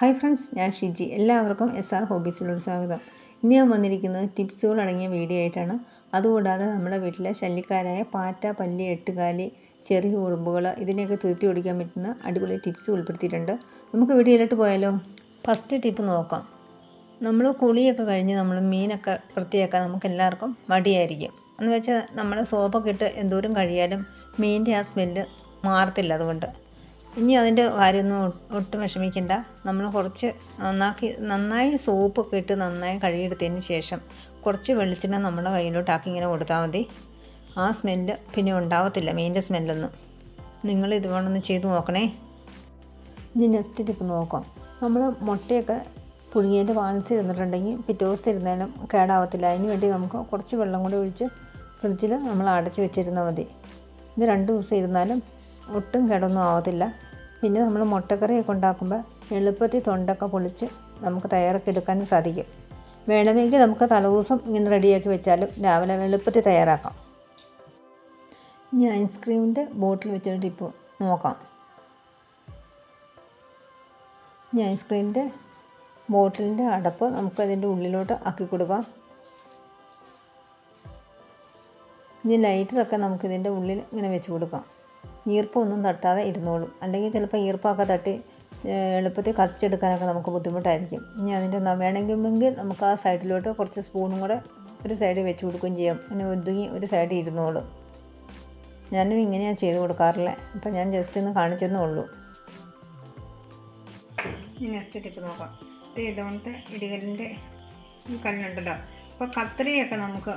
Hi friends ഞാൻ ഷിജി. എല്ലാവർക്കും S R ഹോബീസിലോട് സ്വാഗതം. ഇന്ന് ഞാൻ വന്നിരിക്കുന്നത് ടിപ്സുകൾ അടങ്ങിയ വീഡിയോ ആയിട്ടാണ്. അതുകൂടാതെ നമ്മുടെ വീട്ടിലെ ശല്യക്കാരായ പാറ്റ പല്ലി എട്ടുകാലി ചെറിയ ഉറുമ്പുകൾ ഇതിനെയൊക്കെ തുരുത്തി ഓടിക്കാൻ പറ്റുന്ന അടിപൊളി ടിപ്സ് ഉൾപ്പെടുത്തിയിട്ടുണ്ട്. നമുക്ക് വീഡിയോയിലോട്ട് പോയാലോ? ഫസ്റ്റ് ടിപ്പ് നോക്കാം. നമ്മൾ കുളിയൊക്കെ കഴിഞ്ഞ് നമ്മൾ മീനൊക്കെ വൃത്തിയാക്കാൻ നമുക്ക് എല്ലാവർക്കും മടിയായിരിക്കും. എന്ന് വെച്ചാൽ നമ്മൾ സോപ്പൊക്കെ ഇട്ട് എന്തോരം കഴിയാലും മീനിന്റെ ആ സ്മെല്ല് മാറത്തില്ല അതുകൊണ്ട്. ഇനി അതിന്റെ കാര്യമൊന്നും ഒട്ടും വിഷമിക്കണ്ട. നമ്മൾ കുറച്ച് നന്നാക്കി നന്നായി സോപ്പൊക്കെ ഇട്ട് നന്നായി കഴുകിയെടുത്തതിന് ശേഷം കുറച്ച് വെളിച്ചെണ്ണ നമ്മുടെ കയ്യിലോട്ടാക്കി ഇങ്ങനെ കൊടുത്താൽ മതി. ആ സ്മെല്ല് പിന്നെ ഉണ്ടാവത്തില്ല മെയിന്റെ സ്മെല്ലൊന്നും. നിങ്ങൾ ഇതുപോലൊന്ന് ചെയ്ത് നോക്കണേ. ഇനി നെക്സ്റ്റ് ടിപ്പ് നോക്കാം. നമ്മൾ മുട്ടയൊക്കെ പുഴുങ്ങിയതിന്റെ ബാലൻസ് ഇരുന്നിട്ടുണ്ടെങ്കിൽ പിറ്റേ ദിവസം ഇരുന്നാലും കേടാവത്തില്ല. അതിന് വേണ്ടി നമുക്ക് കുറച്ച് വെള്ളം കൂടി ഒഴിച്ച് ഫ്രിഡ്ജിൽ നമ്മൾ അടച്ച് വെച്ചിരുന്നാൽ മതി. ഇത് രണ്ട് ദിവസം ഇരുന്നാലും ഒട്ടും കേടൊന്നും ആവത്തില്ല. പിന്നെ നമ്മൾ മുട്ടക്കറിയൊക്കെ ഉണ്ടാക്കുമ്പോൾ എളുപ്പത്തിൽ തൊണ്ടൊക്കെ പൊളിച്ച് നമുക്ക് തയ്യാറാക്കി സാധിക്കും. വേണമെങ്കിൽ നമുക്ക് തലേദിവസം ഇങ്ങനെ റെഡിയാക്കി വെച്ചാലും രാവിലെ എളുപ്പത്തിൽ തയ്യാറാക്കാം. ഇനി ഐസ്ക്രീമിന്റെ ബോട്ടിൽ വെച്ചിട്ട് ടിപ്പ് നോക്കാം. ഇനി ഐസ്ക്രീമിന്റെ ബോട്ടിലിന്റെ അടപ്പ് നമുക്ക് അതിന്റെ ഉള്ളിലോട്ട് ആക്കി കൊടുക്കാം. ഇനി ലൈറ്ററൊക്കെ നമുക്കിതിന്റെ ഉള്ളിൽ ഇങ്ങനെ വെച്ച് കൊടുക്കാം. ഈർപ്പമൊന്നും തട്ടാതെ ഇരുന്നോളും. അല്ലെങ്കിൽ ചിലപ്പോൾ ഈർപ്പമൊക്കെ തട്ടി എളുപ്പത്തിൽ കത്തിച്ചെടുക്കാനൊക്കെ നമുക്ക് ബുദ്ധിമുട്ടായിരിക്കും. ഇനി അതിന്റെ വേണമെങ്കിൽ നമുക്ക് ആ സൈഡിലോട്ട് കുറച്ച് സ്പൂണും കൂടെ ഒരു സൈഡിൽ വെച്ച് കൊടുക്കുകയും ചെയ്യാം. പിന്നെ ഒതുങ്ങി ഒരു സൈഡിൽ ഇരുന്നോളും. ഞാനും ഇങ്ങനെയാണ് ചെയ്ത് കൊടുക്കാറില്ല? അപ്പം ഞാൻ ജസ്റ്റ് ഒന്ന് കാണിച്ചെന്നേ ഉള്ളൂ. നെക്സ്റ്റ് ടിപ്പ് നോക്കാം. ഇത് ഇതുകൊണ്ട് ഇടികലിന്റെ കല്ലുണ്ടല്ലോ. അപ്പോൾ കത്രിയൊക്കെ നമുക്ക്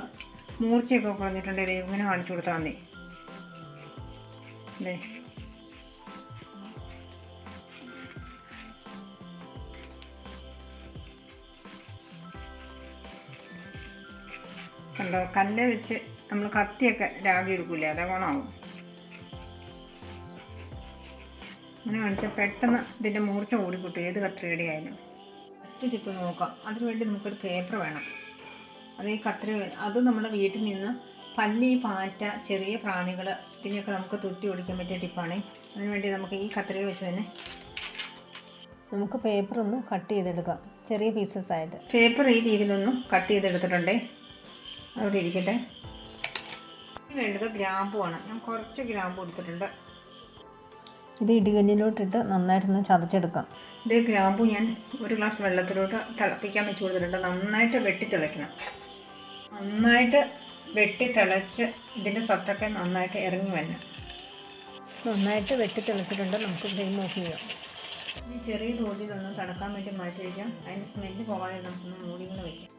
മൂർച്ചയൊക്കെ കുറഞ്ഞിട്ടുണ്ടെങ്കിൽ ഇങ്ങനെ കാണിച്ചു കൊടുത്താൽ മതി. അല്ലേ? കണ്ടോ? കല്ല് വെച്ച് നമ്മൾ കത്തിയൊക്കെ രാവി എടുക്കൂലേ? അതേ ഗുണമാവും അങ്ങനെ കാണിച്ചാൽ പെട്ടെന്ന് ഇതിന്റെ മൂർച്ച ഓടിക്കിട്ടും ഏത് കത്രികയുടെ ആയാലും. ഫസ്റ്റ് ടിപ്പ് നോക്കാം. അതിനുവേണ്ടി നമുക്കൊരു പേപ്പർ വേണം. അത് ഈ കത്രിക അത് നമ്മുടെ വീട്ടിൽ നിന്ന് പല്ലി പാറ്റ ചെറിയ പ്രാണികൾ ഇതിനെയൊക്കെ നമുക്ക് തുട്ടി ഓടിക്കാൻ പറ്റിയ ടിപ്പാണ് അതിനുവേണ്ടി നമുക്ക് ഈ കത്രിക വെച്ച് തന്നെ നമുക്ക് പേപ്പർ ഒന്ന് കട്ട് ചെയ്തെടുക്കാം. ചെറിയ പീസസ് ആയിട്ട്. പേപ്പർ ഈ രീതിയിലൊന്നും കട്ട് ചെയ്തെടുത്തിട്ടുണ്ടേ. അവിടെ ഇരിക്കട്ടെ. വേണ്ടത് ഗ്രാമ്പുമാണ് ഞാൻ കുറച്ച് ഗ്രാമ്പു എടുത്തിട്ടുണ്ട്. ഇത് ഇടികല്ലിലോട്ടിട്ട് നന്നായിട്ടൊന്ന് ചതച്ചെടുക്കാം. ഇത് ഗ്രാമ്പു ഞാൻ ഒരു ഗ്ലാസ് വെള്ളത്തിലോട്ട് തിളപ്പിക്കാൻ വെച്ച് കൊടുത്തിട്ടുണ്ട്. നന്നായിട്ട് വെട്ടി തിളയ്ക്കണം. നന്നായിട്ട് വെട്ടി തിളച്ച് ഇതിന്റെ സത്തൊക്കെ നന്നായിട്ട് ഇറങ്ങി വന്നു നന്നായിട്ട് വെട്ടി തിളച്ചിട്ടുണ്ട് നമുക്ക് ഫ്ലെയിം ഓഫ് ചെയ്യാം ഈ ചെറിയ തോതിലൊന്ന് തണുക്കാൻ വേണ്ടി മാറ്റി വയ്ക്കാം അതിന് സ്മെല്ല് പോകാതെ നമുക്കൊന്ന് മൂടി കൂടെ വയ്ക്കാം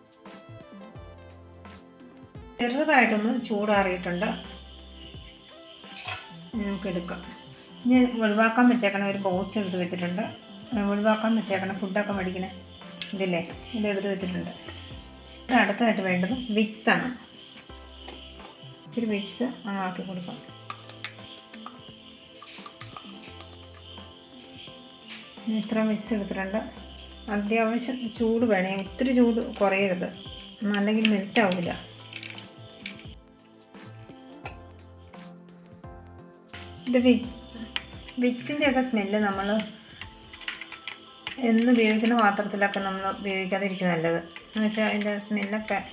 ചെറുതായിട്ടൊന്ന് ചൂടാറിയിട്ടുണ്ട്. ഇനി നമുക്ക് എടുക്കാം. ഇനി ഒഴിവാക്കാൻ വെച്ചേക്കണ ഒരു ബോക്സ് എടുത്ത് വെച്ചിട്ടുണ്ട്. ഒഴിവാക്കാൻ വെച്ചേക്കണ ഫുഡൊക്കെ മേടിക്കണ ഇതില്ലേ? ഇത് എടുത്ത് വെച്ചിട്ടുണ്ട്. അടുത്തതായിട്ട് വേണ്ടത് വിക്സ് ആണ്. ഇച്ചിരി മിക്സ് ആക്കി കൊടുക്കാം. ഇത്ര മിക്സ് എടുത്തിട്ടുണ്ട്. അത്യാവശ്യം ചൂട് വേണേ. ഒത്തിരി ചൂട് കുറയരുത്. അല്ലെങ്കിൽ മെൽറ്റ് ആവില്ല ഇത് വിക്സ് വിക്സിന്റെ ഒക്കെ സ്മെല്ല് നമ്മൾ എന്ന് ഉപയോഗിക്കുന്ന പാത്രത്തിലൊക്കെ നമ്മൾ ഉപയോഗിക്കാതിരിക്കും നല്ലത്. എന്ന് വെച്ചാൽ അതിന്റെ സ്മെല്ലൊക്കെ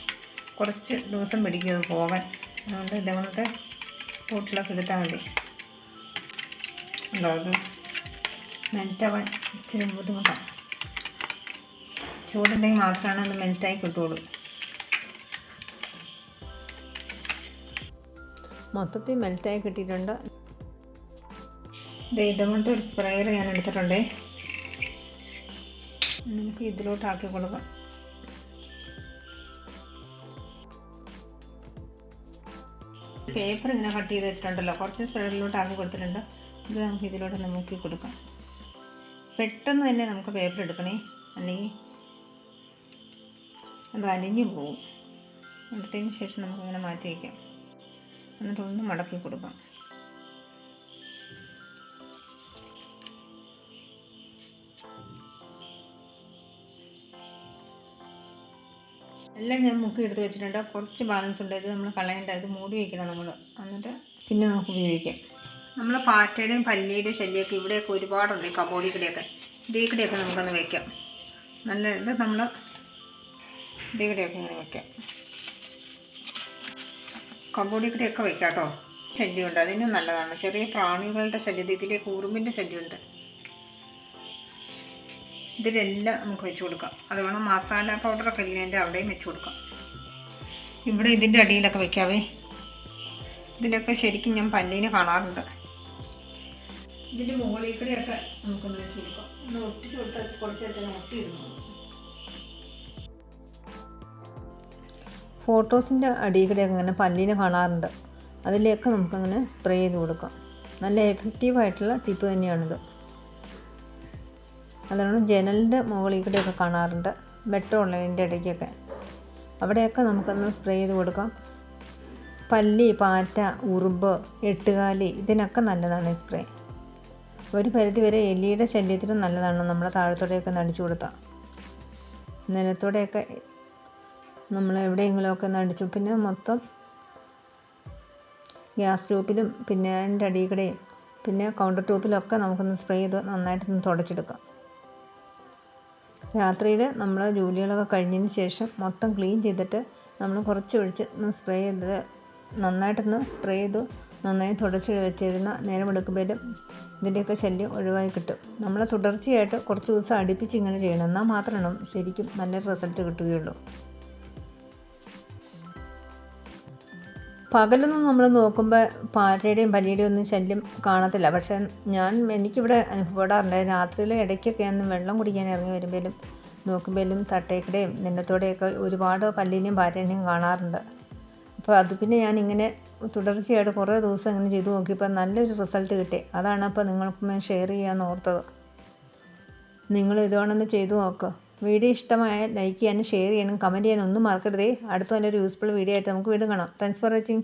കുറച്ച് ദിവസം പിടിക്കും പോകാൻ. അതുകൊണ്ട് ഇതേപോലത്തെ കൂട്ടിലൊക്കെ എടുത്താൽ മതി. ഉണ്ടോ അത്? മെൽറ്റാവാൻ ഇച്ചിരി ബുദ്ധിമുട്ടാണ് ചൂടുണ്ടെങ്കിൽ മാത്രമാണ് അത് മെൽറ്റായി കിട്ടുള്ളൂ മൊത്തത്തിൽ മെൽറ്റായി കിട്ടിയിട്ടുണ്ട്? ദേ ഇതുപോലത്തെ ഒരു സ്പ്രേയർ ഞാൻ എടുത്തിട്ടുണ്ടേ. നമുക്ക് ഇതിലോട്ട് ആക്കി കൊടുക്കാം പേപ്പർ ഇങ്ങനെ കട്ട് ചെയ്ത് വെച്ചിട്ടുണ്ടല്ലോ കുറച്ച് സ്പ്രെഡിലോട്ട് ആക്കി കൊടുത്തിട്ടുണ്ട്. ഇത് നമുക്ക് ഇതിലോട്ട് ഒന്ന് മുക്കി കൊടുക്കാം. പെട്ടെന്ന് തന്നെ നമുക്ക് പേപ്പർ എടുക്കണേ. അല്ലെങ്കിൽ അത് അലിഞ്ഞു പോകും എടുത്തതിന് ശേഷം നമുക്കിങ്ങനെ മാറ്റി വയ്ക്കാം. എന്നിട്ടൊന്ന് മടക്കി കൊടുക്കാം. എല്ലാം ഞാൻ മുക്കി എടുത്ത് വെച്ചിട്ടുണ്ട്. കുറച്ച് ബാലൻസ് ഉണ്ട്. ഇത് നമ്മൾ കളയേണ്ട. ഇത് മൂടി വയ്ക്കണം നമ്മൾ എന്നിട്ട് പിന്നെ നമുക്ക് ഉപയോഗിക്കാം. നമ്മൾ പാറ്റയുടെയും പല്ലിയുടെയും ശല്യമൊക്കെ ഇവിടെയൊക്കെ ഒരുപാടുണ്ട്. ഈ കബോർഡിൽ കൂടെയൊക്കെ. ദീക്കടിയൊക്കെ നമുക്കൊന്ന് വയ്ക്കാം നല്ല ഇത് നമ്മൾ ദീക്കടിയൊക്കെ ഇങ്ങനെ വയ്ക്കാം കമ്പോടിക്കടിയൊക്കെ വയ്ക്കാം കേട്ടോ ശല്യമുണ്ട്. അതിനും നല്ലതാണ്. ചെറിയ പ്രാണികളുടെ ശല്യം ഇതിലേക്ക് ഉറുമ്പിന്റെ ശല്യമുണ്ട്. ഇതിലെല്ലാം നമുക്ക് വെച്ച് കൊടുക്കാം. അതുപോലെ മസാല പൗഡറൊക്കെ ഇല്ലേന്റെ അവിടെയും വെച്ച് കൊടുക്കാം. ഇവിടെ ഇതിന്റെ അടിയിലൊക്കെ വെക്കാവേ. ഇതിലൊക്കെ ശരിക്കും ഞാൻ പല്ലീനെ കാണാറുണ്ട്. ഇതിന്റെ മുകളിൽ കൂടെയൊക്കെ നമുക്കൊന്ന് വെച്ച് കൊടുക്കാം. ഒന്ന് ഒട്ടിച്ച് കൊടുത്താൽ കുറച്ച് ഒട്ടി ഒട്ടിയിരുന്നു ഫോട്ടോസിന്റെ അടിയിൽ കൂടെയൊക്കെ ഇങ്ങനെ പല്ലിനെ കാണാറുണ്ട്. അതിലേക്ക് നമുക്കങ്ങനെ സ്പ്രേ ചെയ്ത് കൊടുക്കാം. നല്ല എഫക്റ്റീവായിട്ടുള്ള ടിപ്പ് തന്നെയാണിത്. അതാണ് ജനലിന്റെ മുകളിൽ കൂടെയൊക്കെ കാണാറുണ്ട് വെട്ടമുള്ളതിന്റെ ഇടയ്ക്കൊക്കെ. അവിടെയൊക്കെ നമുക്കൊന്ന് സ്പ്രേ ചെയ്ത് കൊടുക്കാം. പല്ലി പാറ്റ ഉറുമ്പ് എട്ടുകാലി ഇതിനൊക്കെ നല്ലതാണ് ഈ സ്പ്രേ ഒരു പരിധിവരെ എലിയുടെ ശല്യത്തിനും നല്ലതാണ് നമ്മൾ താഴത്തോടെയൊക്കെ നടിച്ചു കൊടുത്താൽ നിലത്തോടെയൊക്കെ നമ്മൾ എവിടെയെങ്കിലുമൊക്കെ നടിച്ചു പിന്നെ മൊത്തം ഗ്യാസ് ടോപ്പിലും പിന്നെ അതിന്റെ അടിയിൽ കൂടെയും പിന്നെ കൗണ്ടർ ടോപ്പിലൊക്കെ നമുക്കൊന്ന് സ്പ്രേ ചെയ്ത് നന്നായിട്ടൊന്ന് തുടച്ചെടുക്കാം. രാത്രിയിൽ നമ്മൾ ജോലികളൊക്കെ കഴിഞ്ഞതിന് ശേഷം മൊത്തം ക്ലീൻ ചെയ്തിട്ട് നമ്മൾ കുറച്ച് ഒഴിച്ച് സ്പ്രേ ചെയ്ത് നന്നായിട്ടൊന്ന് സ്പ്രേ ചെയ്തു നന്നായി തുടച്ച് വെച്ചിരുന്ന നേരം എടുക്കുമ്പോഴും ഇതിന്റെയൊക്കെ ശല്യം ഒഴിവായി കിട്ടും. നമ്മൾ തുടർച്ചയായിട്ട് കുറച്ച് ദിവസം അടുപ്പിച്ച് ഇങ്ങനെ ചെയ്യണം. എന്നാൽ മാത്രമാണ് ശരിക്കും നല്ല റിസൾട്ട് കിട്ടുകയുള്ളൂ. പകലൊന്നും നമ്മൾ നോക്കുമ്പോൾ പാറ്റയുടെയും പല്ലിയുടെയും ഒന്നും ശല്യം കാണത്തില്ല. പക്ഷേ ഞാൻ എനിക്കിവിടെ അനുഭവപ്പെടാറുണ്ട്. രാത്രിയിൽ ഇടയ്ക്കൊക്കെ ഒന്ന് വെള്ളം കുടിക്കാൻ ഇറങ്ങി വരുമ്പോഴും നോക്കുമ്പോഴും തട്ടേക്കടയും നിന്നത്തോടെയൊക്കെ ഒരുപാട് പല്ലിനെയും പാറ്റേനെയും കാണാറുണ്ട്. അപ്പോൾ അത് പിന്നെ ഞാൻ ഇങ്ങനെ തുടർച്ചയായിട്ട് കുറേ ദിവസം ഇങ്ങനെ ചെയ്തു നോക്കിയപ്പോൾ നല്ലൊരു റിസൾട്ട് കിട്ടി. അതാണ് അപ്പോൾ നിങ്ങൾക്ക് ഷെയർ ചെയ്യാൻ ഓർത്തത്. നിങ്ങൾ ഇതുകൊണ്ടൊന്ന് ചെയ്തു നോക്കുക വീഡിയോ ഇഷ്ടമായ ലൈക്ക് ചെയ്യാനും ഷെയർ ചെയ്യാനും കമന്റ് ചെയ്യാനും ഒന്നും മറക്കരുതേ. അടുത്ത നല്ലൊരു യൂസ്ഫുൾ വീഡിയോ ആയിട്ട് നമുക്ക് വീണ്ടും കാണാം. Thanks for watching